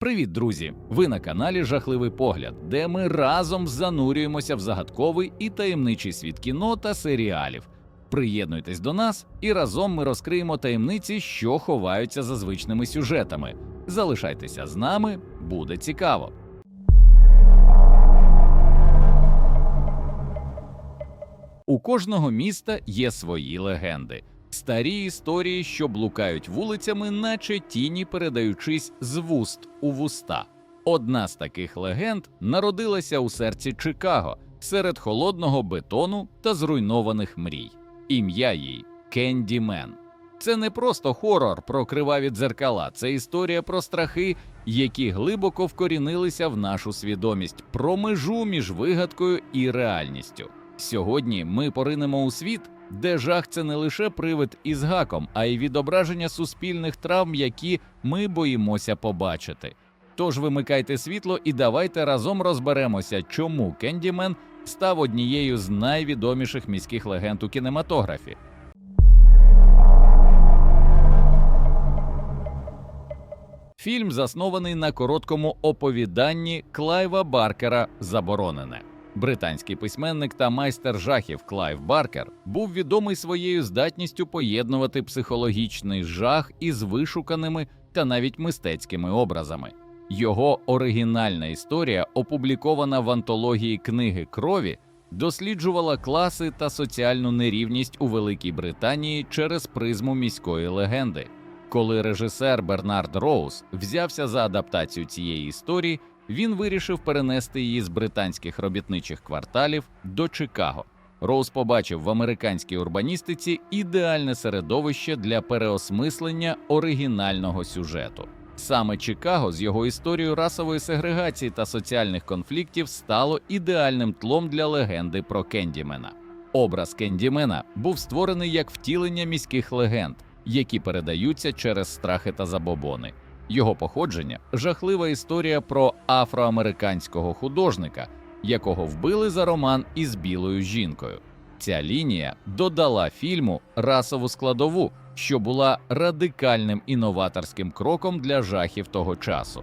Привіт, друзі! Ви на каналі Жахливий Погляд, де ми разом занурюємося в загадковий і таємничий світ кіно та серіалів. Приєднуйтесь до нас, і разом ми розкриємо таємниці, що ховаються за звичними сюжетами. Залишайтеся з нами, буде цікаво. У кожного міста є свої легенди, старі історії, що блукають вулицями, наче тіні, передаючись з вуст у вуста. Одна з таких легенд народилася у серці Чикаго серед холодного бетону та зруйнованих мрій. Ім'я їй Кенді Мен. Це не просто хорор про криваві дзеркала, це історія про страхи, які глибоко вкорінилися в нашу свідомість, про межу між вигадкою і реальністю. Сьогодні ми поринемо у світ, де жах це не лише привид із гаком, а й відображення суспільних травм, які ми боїмося побачити. Тож вимикайте світло і давайте разом розберемося, чому Кендімен став однією з найвідоміших міських легенд у кінематографі. Фільм заснований на короткому оповіданні Клайва Баркера Заборонене. Британський письменник та майстер жахів Клайв Баркер був відомий своєю здатністю поєднувати психологічний жах із вишуканими та навіть мистецькими образами. Його оригінальна історія, опублікована в антології книги крові, досліджувала класи та соціальну нерівність у Великій Британії через призму міської легенди. Коли режисер Бернард Роуз взявся за адаптацію цієї історії, він вирішив перенести її з британських робітничих кварталів до Чикаго. Роуз побачив в американській урбаністиці ідеальне середовище для переосмислення оригінального сюжету. Саме Чикаго з його історією расової сегрегації та соціальних конфліктів стало ідеальним тлом для легенди про Кендімена. Образ Кендімена був створений як втілення міських легенд, які передаються через страхи та забобони. Його походження жахлива історія про афроамериканського художника, якого вбили за роман із білою жінкою. Ця лінія додала фільму расову складову, що була радикальним інноваторським кроком для жахів того часу.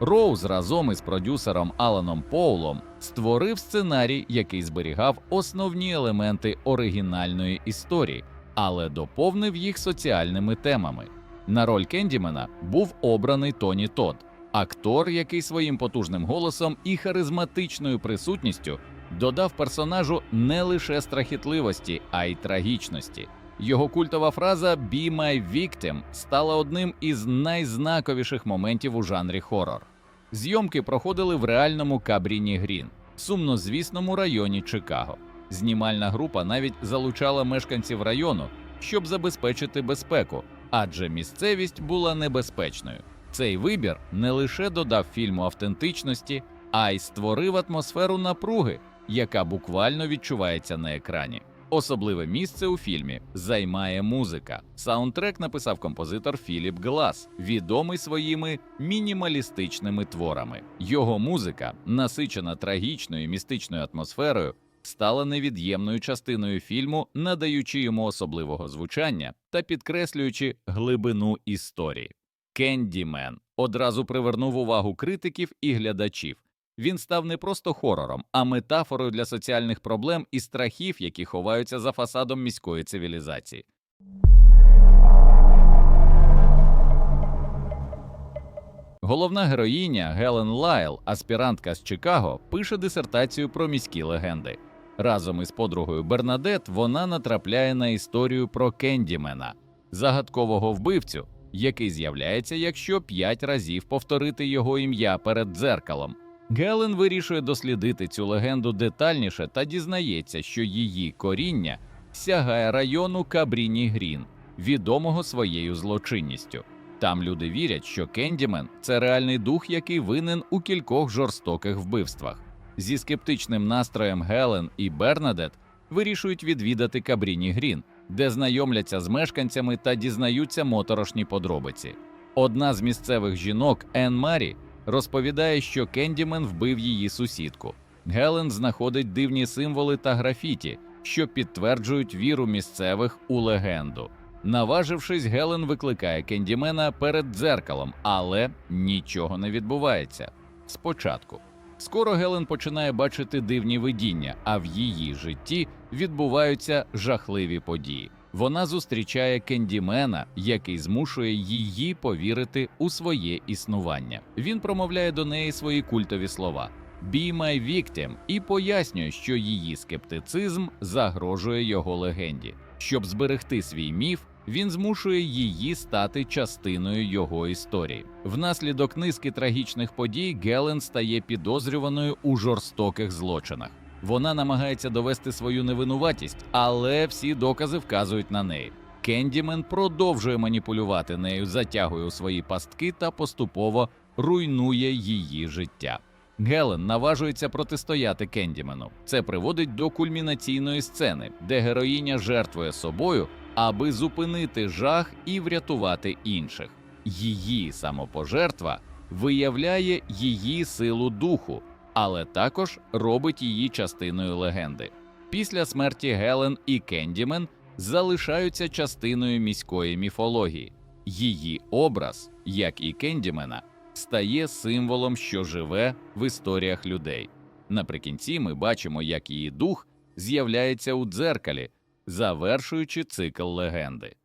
Роуз разом із продюсером Аланом Поулом створив сценарій, який зберігав основні елементи оригінальної історії, але доповнив їх соціальними темами. На роль Кендімена був обраний Тоні Тодд, актор, який своїм потужним голосом і харизматичною присутністю додав персонажу не лише страхітливості, а й трагічності. Його культова фраза «Be my victim» стала одним із найзнаковіших моментів у жанрі хорор. Зйомки проходили в реальному Кабріні Грін, сумнозвісному районі Чикаго. Знімальна група навіть залучала мешканців району, щоб забезпечити безпеку, адже місцевість була небезпечною. Цей вибір не лише додав фільму автентичності, а й створив атмосферу напруги, яка буквально відчувається на екрані. Особливе місце у фільмі займає музика. Саундтрек написав композитор Філіп Глас, відомий своїми мінімалістичними творами. Його музика, насичена трагічною і містичною атмосферою, стала невід'ємною частиною фільму, надаючи йому особливого звучання та підкреслюючи глибину історії. Кендімен одразу привернув увагу критиків і глядачів. Він став не просто хорором, а метафорою для соціальних проблем і страхів, які ховаються за фасадом міської цивілізації. Головна героїня Гелен Лайл, аспірантка з Чикаго, пише дисертацію про міські легенди. Разом із подругою Бернадет вона натрапляє на історію про Кендімена, загадкового вбивцю, який з'являється, якщо п'ять разів повторити його ім'я перед дзеркалом. Гелен вирішує дослідити цю легенду детальніше та дізнається, що її коріння сягає району Кабріні Грін, відомого своєю злочинністю. Там люди вірять, що Кендімен це реальний дух, який винен у кількох жорстоких вбивствах. Зі скептичним настроєм Гелен і Бернадет вирішують відвідати Кабріні Грін, де знайомляться з мешканцями та дізнаються моторошні подробиці. Одна з місцевих жінок Ен Марі розповідає, що Кендімен вбив її сусідку. Гелен знаходить дивні символи та графіті, що підтверджують віру місцевих у легенду. Наважившись, Гелен викликає Кендімена перед дзеркалом, але нічого не відбувається. Спочатку. Скоро Гелен починає бачити дивні видіння, а в її житті відбуваються жахливі події. Вона зустрічає Кендімена, який змушує її повірити у своє існування. Він промовляє до неї свої культові слова «Be my victim» і пояснює, що її скептицизм загрожує його легенді. Щоб зберегти свій міф, він змушує її стати частиною його історії. Внаслідок низки трагічних подій Гелен стає підозрюваною у жорстоких злочинах. Вона намагається довести свою невинуватість, але всі докази вказують на неї. Кендімен продовжує маніпулювати нею, затягує у свої пастки та поступово руйнує її життя. Гелен наважується протистояти Кендімену. Це приводить до кульмінаційної сцени, де героїня жертвує собою, аби зупинити жах і врятувати інших. Її самопожертва виявляє її силу духу, але також робить її частиною легенди. Після смерті Гелен і Кендімен залишаються частиною міської міфології. Її образ, як і Кендімена, стає символом, що живе в історіях людей. Наприкінці ми бачимо, як її дух з'являється у дзеркалі, завершуючи цикл легенди.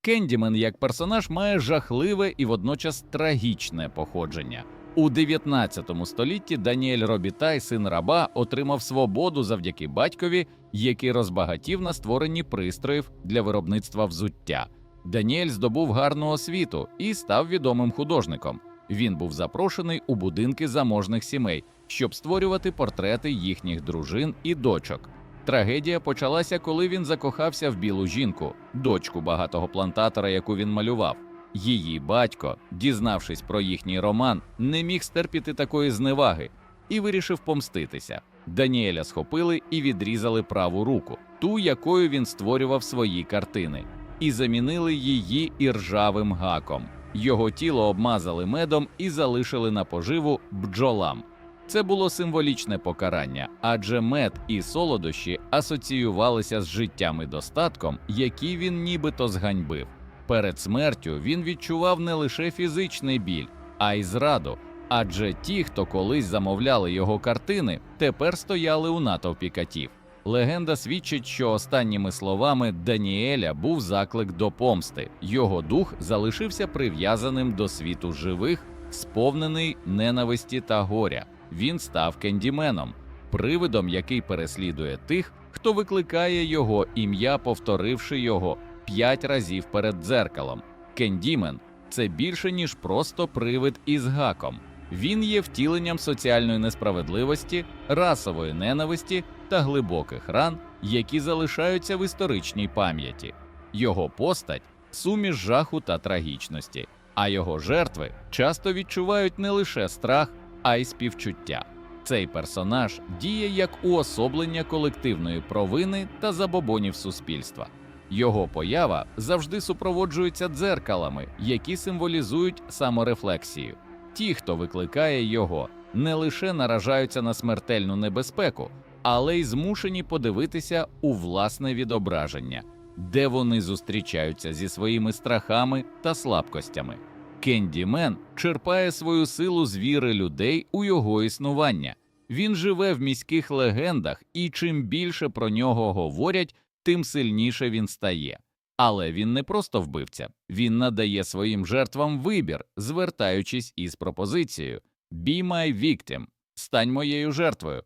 Кендімен як персонаж має жахливе і водночас трагічне походження. У 19 столітті Даніель Робітай, син раба, отримав свободу завдяки батькові, який розбагатів на створенні пристроїв для виробництва взуття. Даніель здобув гарну освіту і став відомим художником. Він був запрошений у будинки заможних сімей, щоб створювати портрети їхніх дружин і дочок. Трагедія почалася, коли він закохався в білу жінку, дочку багатого плантатора, яку він малював. Її батько, дізнавшись про їхній роман, не міг стерпіти такої зневаги і вирішив помститися. Даніеля схопили і відрізали праву руку, ту, якою він створював свої картини, і замінили її іржавим гаком. Його тіло обмазали медом і залишили на поживу бджолам. Це було символічне покарання, адже мед і солодощі асоціювалися з життям і достатком, які він нібито зганьбив. Перед смертю він відчував не лише фізичний біль, а й зраду. Адже ті, хто колись замовляли його картини, тепер стояли у натовпі катів. Легенда свідчить, що останніми словами Даніеля був заклик до помсти. Його дух залишився прив'язаним до світу живих, сповнений ненависті та горя. Він став кендіменом, привидом, який переслідує тих, хто викликає його ім'я, повторивши його п'ять разів перед дзеркалом. Кендімен це більше ніж просто привид із гаком. Він є втіленням соціальної несправедливості, расової ненависті та глибоких ран, які залишаються в історичній пам'яті. Його постать суміш жаху та трагічності, а його жертви часто відчувають не лише страх, а й співчуття. Цей персонаж діє як уособлення колективної провини та забобонів суспільства. Його поява завжди супроводжується дзеркалами, які символізують саморефлексію. Ті, хто викликає його, не лише наражаються на смертельну небезпеку, але й змушені подивитися у власне відображення, де вони зустрічаються зі своїми страхами та слабкостями. Кендімен черпає свою силу з віри людей у його існування. Він живе в міських легендах, і чим більше про нього говорять, тим сильніше він стає. Але він не просто вбивця, він надає своїм жертвам вибір, звертаючись із пропозицією «Be my victim» – стань моєю жертвою.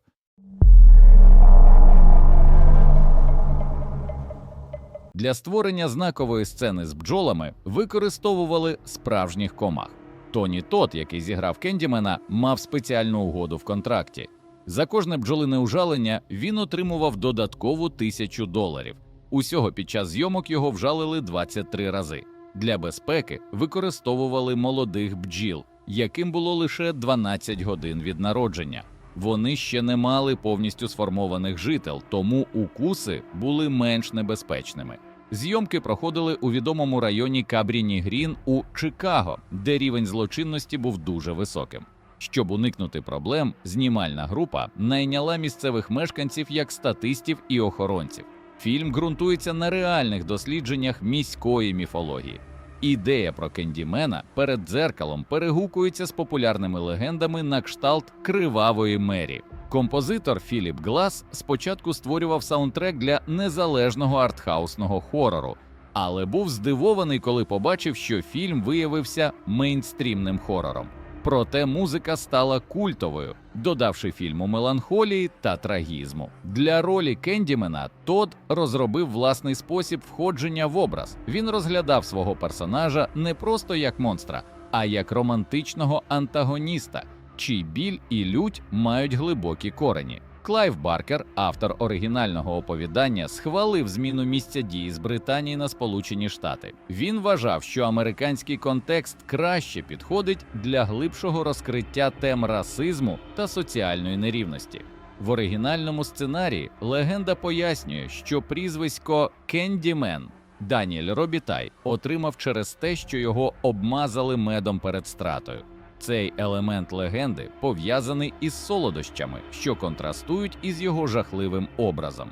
Для створення знакової сцени з бджолами використовували справжніх комах. Тоні Тот, який зіграв Кендімена, мав спеціальну угоду в контракті. За кожне бджолине ужалення він отримував додаткову тисячу доларів. Усього під час зйомок його вжалили 23 рази. Для безпеки використовували молодих бджіл, яким було лише 12 годин від народження. Вони ще не мали повністю сформованих жител, тому укуси були менш небезпечними. Зйомки проходили у відомому районі Кабріні Грін у Чикаго, де рівень злочинності був дуже високим. Щоб уникнути проблем, знімальна група найняла місцевих мешканців як статистів і охоронців. Фільм ґрунтується на реальних дослідженнях міської міфології. Ідея про Кендімена перед дзеркалом перегукується з популярними легендами на кшталт Кривавої Мері. Композитор Філіп Глас спочатку створював саундтрек для незалежного артхаусного хорору, але був здивований, коли побачив, що фільм виявився мейнстрімним хорором. Проте музика стала культовою, додавши фільму меланхолії та трагізму. Для ролі Кендімена Тод розробив власний спосіб входження в образ. Він розглядав свого персонажа не просто як монстра, а як романтичного антагоніста, чий біль і лють мають глибокі корені. Клайв Баркер, автор оригінального оповідання, схвалив зміну місця дії з Британії на Сполучені Штати. Він вважав, що американський контекст краще підходить для глибшого розкриття тем расизму та соціальної нерівності. В оригінальному сценарії легенда пояснює, що прізвисько Кендімен Даніель Робітай отримав через те, що його обмазали медом перед стратою. Цей елемент легенди пов'язаний із солодощами, що контрастують із його жахливим образом.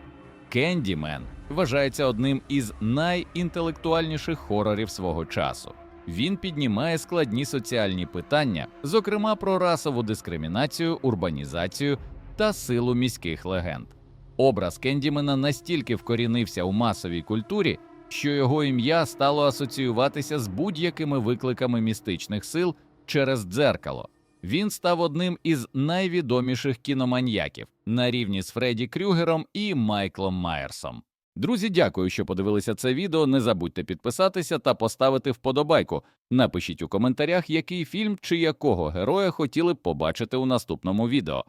Кендімен вважається одним із найінтелектуальніших хорорів свого часу. Він піднімає складні соціальні питання, зокрема про расову дискримінацію, урбанізацію та силу міських легенд. Образ Кендімена настільки вкорінився у масовій культурі, що його ім'я стало асоціюватися з будь-якими викликами містичних сил через дзеркало. Він став одним із найвідоміших кіноманьяків на рівні з Фредді Крюгером і Майклом Майерсом. Друзі, дякую, що подивилися це відео. Не забудьте підписатися та поставити вподобайку. Напишіть у коментарях, який фільм чи якого героя хотіли б побачити у наступному відео.